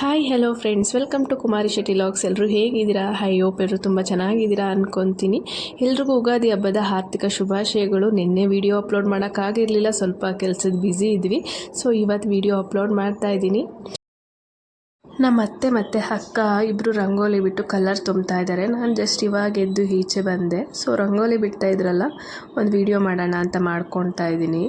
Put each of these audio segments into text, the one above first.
Hi hello friends welcome to Kumari Shetty logs ಎಲ್ಲರೂ ಹೇಗಿದ್ದೀರಾ? High ಓಪ್ ಎಲ್ಲರೂ ತುಂಬ ಚೆನ್ನಾಗಿದ್ದೀರಾ ಅಂದ್ಕೊತೀನಿ ಎಲ್ರಿಗೂ ಉಗಾದಿ ಹಬ್ಬದ ಆರ್ಥಿಕ ಶುಭಾಶಯಗಳು. ನಿನ್ನೆ ವಿಡಿಯೋ ಅಪ್ಲೋಡ್ ಮಾಡೋಕ್ಕಾಗಿರಲಿಲ್ಲ. ಸ್ವಲ್ಪ ಕೆಲಸದ ಬ್ಯುಸಿ ಇದ್ವಿ. ಸೊ ಇವತ್ತು ವಿಡಿಯೋ ಅಪ್ಲೋಡ್ ಮಾಡ್ತಾ ಇದ್ದೀನಿ. ನಮ್ಮ ಅತ್ತೆ ಮತ್ತು ಅಕ್ಕ ಇಬ್ಬರು ರಂಗೋಲಿ ಬಿಟ್ಟು ಕಲರ್ ತುಂಬ್ತಾ ಇದ್ದಾರೆ ನಾನು ಜಸ್ಟ್ ಇವಾಗ ಎದ್ದು ಈಚೆ ಬಂದೆ. ಸೊ ರಂಗೋಲಿ ಬಿಡ್ತಾ ಇದ್ರಲ್ಲ, ಒಂದು ವಿಡಿಯೋ ಮಾಡೋಣ ಅಂತ ಮಾಡ್ಕೊತಾ ಇದ್ದೀನಿ.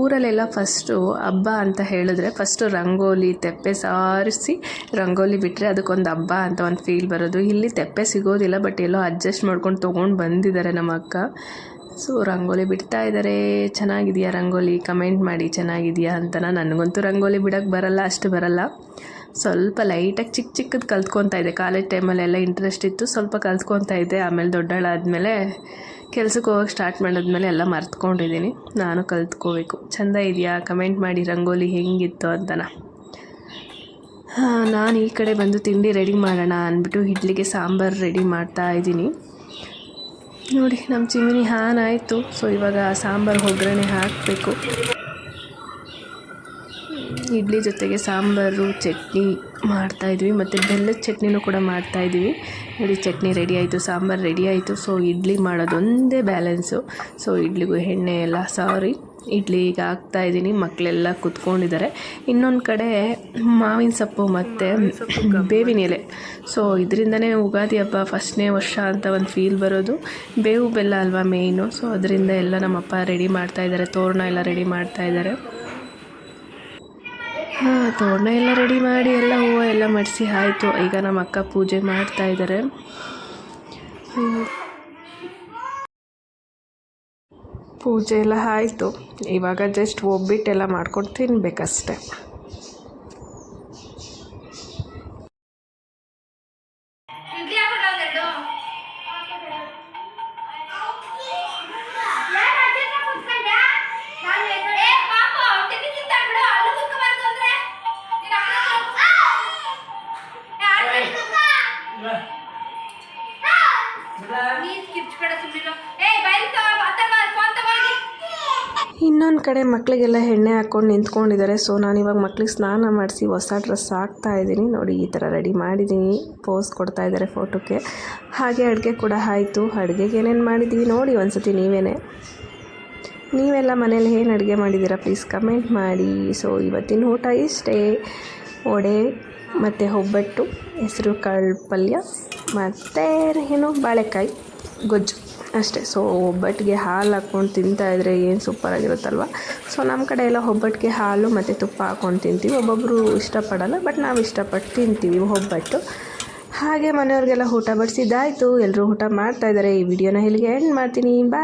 ಊರಲ್ಲೆಲ್ಲ ಫಸ್ಟು ಹಬ್ಬ ಅಂತ ಹೇಳಿದ್ರೆ ಫಸ್ಟು ರಂಗೋಲಿ, ತೆಪ್ಪೆ ಸಾರಿಸಿ ರಂಗೋಲಿ ಬಿಟ್ಟರೆ ಅದಕ್ಕೊಂದು ಹಬ್ಬ ಅಂತ ಒಂದು ಫೀಲ್ ಬರೋದು. ಇಲ್ಲಿ ತೆಪ್ಪೆ ಸಿಗೋದಿಲ್ಲ ಬಟ್ ಎಲ್ಲೋ ಅಡ್ಜಸ್ಟ್ ಮಾಡ್ಕೊಂಡು ತೊಗೊಂಡು ಬಂದಿದ್ದಾರೆ ನಮ್ಮ ಅಕ್ಕ. ಸೊ ರಂಗೋಲಿ ಬಿಡ್ತಾ ಇದ್ದಾರೆ ಚೆನ್ನಾಗಿದೆಯಾ ರಂಗೋಲಿ? ಕಮೆಂಟ್ ಮಾಡಿ, ಚೆನ್ನಾಗಿದೆಯಾ ಅಂತ. ನನಗಂತೂ ರಂಗೋಲಿ ಬಿಡೋಕ್ಕೆ ಬರಲ್ಲ, ಅಷ್ಟು ಬರಲ್ಲ. ಸ್ವಲ್ಪ ಲೈಟಾಗಿ ಚಿಕ್ಕ ಚಿಕ್ಕದು ಕಲ್ತ್ಕೊತಾ ಇದ್ದೆ. ಕಾಲೇಜ್ ಟೈಮಲ್ಲೆಲ್ಲ ಇಂಟ್ರೆಸ್ಟ್ ಇತ್ತು, ಸ್ವಲ್ಪ ಕಲ್ತ್ಕೊತಾ ಇದ್ದೆ. ಆಮೇಲೆ ದೊಡ್ಡಳಾದಮೇಲೆ ಕೆಲಸಕ್ಕೆ ಹೋಗೋಕೆ ಸ್ಟಾರ್ಟ್ ಮಾಡಿದ್ಮೇಲೆ ಎಲ್ಲ ಮರ್ತ್ಕೊಂಡಿದ್ದೀನಿ ನಾನು ಕಲ್ತ್ಕೋಬೇಕು. ಚೆಂದ ಇದೆಯಾ? ಕಮೆಂಟ್ ಮಾಡಿ, ರಂಗೋಲಿ ಹೆಂಗಿತ್ತು ಅಂತನ. ನಾನು ಈ ಕಡೆ ಬಂದು ತಿಂಡಿ ರೆಡಿ ಮಾಡೋಣ ಅಂದ್ಬಿಟ್ಟು ಇಡ್ಲಿಗೆ ಸಾಂಬಾರು ರೆಡಿ ಮಾಡ್ತಾ ಇದ್ದೀನಿ. ನೋಡಿ ನಮ್ಮ ಚಿಮಿನಿ ಹಾನ್ ಆಯಿತು. ಸೊ ಇವಾಗ ಸಾಂಬಾರು ಒಗ್ಗರಣೆ ಹಾಕಬೇಕು. ಇಡ್ಲಿ ಜೊತೆಗೆ ಸಾಂಬಾರು, ಚಟ್ನಿ ಮಾಡ್ತಾಯಿದ್ವಿ ಮತ್ತು ಬೆಲ್ಲದ ಚಟ್ನಿನೂ ಕೂಡ ಮಾಡ್ತಾಯಿದ್ವಿ ನೋಡಿ, ಚಟ್ನಿ ರೆಡಿ ಆಯಿತು, ಸಾಂಬಾರು ರೆಡಿ ಆಯಿತು. ಸೊ ಇಡ್ಲಿ ಮಾಡೋದೊಂದೇ ಬ್ಯಾಲೆನ್ಸು ಸೊ ಇಡ್ಲಿಗೂ ಎಣ್ಣೆ ಎಲ್ಲ ಸಾರಿ ಇಡ್ಲಿ ಈಗ ಹಾಕ್ತಾಯಿದ್ದೀನಿ ಮಕ್ಕಳೆಲ್ಲ ಕುತ್ಕೊಂಡಿದ್ದಾರೆ. ಇನ್ನೊಂದು ಕಡೆ ಮಾವಿನ ಸೊಪ್ಪು ಮತ್ತು ಬೇವಿನ ಎಲೆ. ಸೊ ಇದರಿಂದನೇ ಉಗಾದಿ ಹಬ್ಬ, ಫಸ್ಟ್ನೇ ವರ್ಷ ಅಂತ ಒಂದು ಫೀಲ್ ಬರೋದು. ಬೇವು ಬೆಲ್ಲ ಅಲ್ವಾ ಮೇಯ್ನು ಸೊ ಅದರಿಂದ ಎಲ್ಲ ನಮ್ಮಪ್ಪ ರೆಡಿ ಮಾಡ್ತಾಯಿದ್ದಾರೆ ತೋರಣ ಎಲ್ಲ ರೆಡಿ ಮಾಡ್ತಾಯಿದ್ದಾರೆ ಹಾಂ, ತೋರಣ ಎಲ್ಲ ರೆಡಿ ಮಾಡಿ, ಎಲ್ಲ ಹೂವು ಎಲ್ಲ ಮಡಿಸಿ ಆಯಿತು. ಈಗ ನಮ್ಮ ಅಕ್ಕ ಪೂಜೆ ಮಾಡ್ತಾ ಇದ್ದಾರೆ ಪೂಜೆ ಎಲ್ಲ ಆಯಿತು. ಇವಾಗ ಜಸ್ಟ್ ಒಬ್ಬಿಟ್ಟೆಲ್ಲ ಮಾಡ್ಕೊಂಡು ತಿನ್ಬೇಕಷ್ಟೆ. ಇನ್ನೊಂದು ಕಡೆ ಮಕ್ಕಳಿಗೆಲ್ಲ ಎಣ್ಣೆ ಹಾಕ್ಕೊಂಡು ನಿಂತ್ಕೊಂಡಿದ್ದಾರೆ. ಸೊ ನಾನು ಇವಾಗ ಮಕ್ಳಿಗೆ ಸ್ನಾನ ಮಾಡಿಸಿ ಹೊಸ ಡ್ರೆಸ್ ಹಾಕ್ತಾ ಇದ್ದೀನಿ. ನೋಡಿ, ಈ ಥರ ರೆಡಿ ಮಾಡಿದ್ದೀನಿ. ಪೋಸ್ ಕೊಡ್ತಾ ಇದ್ದಾರೆ ಫೋಟೋಕ್ಕೆ ಹಾಗೆ ಅಡುಗೆ ಕೂಡ ಆಯಿತು. ಅಡುಗೆಗೆ ಏನೇನು ಮಾಡಿದ್ದೀವಿ ನೋಡಿ, ಒಂದ್ಸತಿ ನೀವೇ ನೀವೆಲ್ಲ ಮನೇಲಿ ಏನು ಅಡುಗೆ ಮಾಡಿದ್ದೀರಾ? ಪ್ಲೀಸ್ ಕಮೆಂಟ್ ಮಾಡಿ. ಸೊ ಇವತ್ತಿನ ಊಟ ಇಷ್ಟೇ. ವಡೆ ಮತ್ತು ಒಬ್ಬಟ್ಟು, ಹೆಸರು ಕಾಳು ಪಲ್ಯ ಮತ್ತು ಏನು? ಬಾಳೆಕಾಯಿ. ಗೊಜ್ಜು ಅಷ್ಟೇ. ಸೊ ಒಬ್ಬಟ್ಟಿಗೆ ಹಾಲು ಹಾಕ್ಕೊಂಡು ತಿಂತಾಯಿದ್ರೆ ಏನು ಸೂಪರಾಗಿರುತ್ತಲ್ವ ಸೊ ನಮ್ಮ ಕಡೆ ಎಲ್ಲ ಒಬ್ಬಟ್ಟಿಗೆ ಹಾಲು ಮತ್ತು ತುಪ್ಪ ಹಾಕ್ಕೊಂಡು ತಿಂತೀವಿ. ಒಬ್ಬೊಬ್ಬರು ಇಷ್ಟಪಡಲ್ಲ ಬಟ್ ನಾವು ಇಷ್ಟಪಟ್ಟು ತಿಂತೀವಿ ಒಬ್ಬಟ್ಟು. ಹಾಗೆ ಮನೆಯವ್ರಿಗೆಲ್ಲ ಊಟ ಬಡಿಸಿದ್ದಾಯಿತು. ಎಲ್ಲರೂ ಊಟ ಮಾಡ್ತಾಯಿದ್ದಾರೆ ಈ ವಿಡಿಯೋನ ಇಲ್ಲಿಗೆ ಎಂಡ್ ಮಾಡ್ತೀನಿ. ಬಾಯ್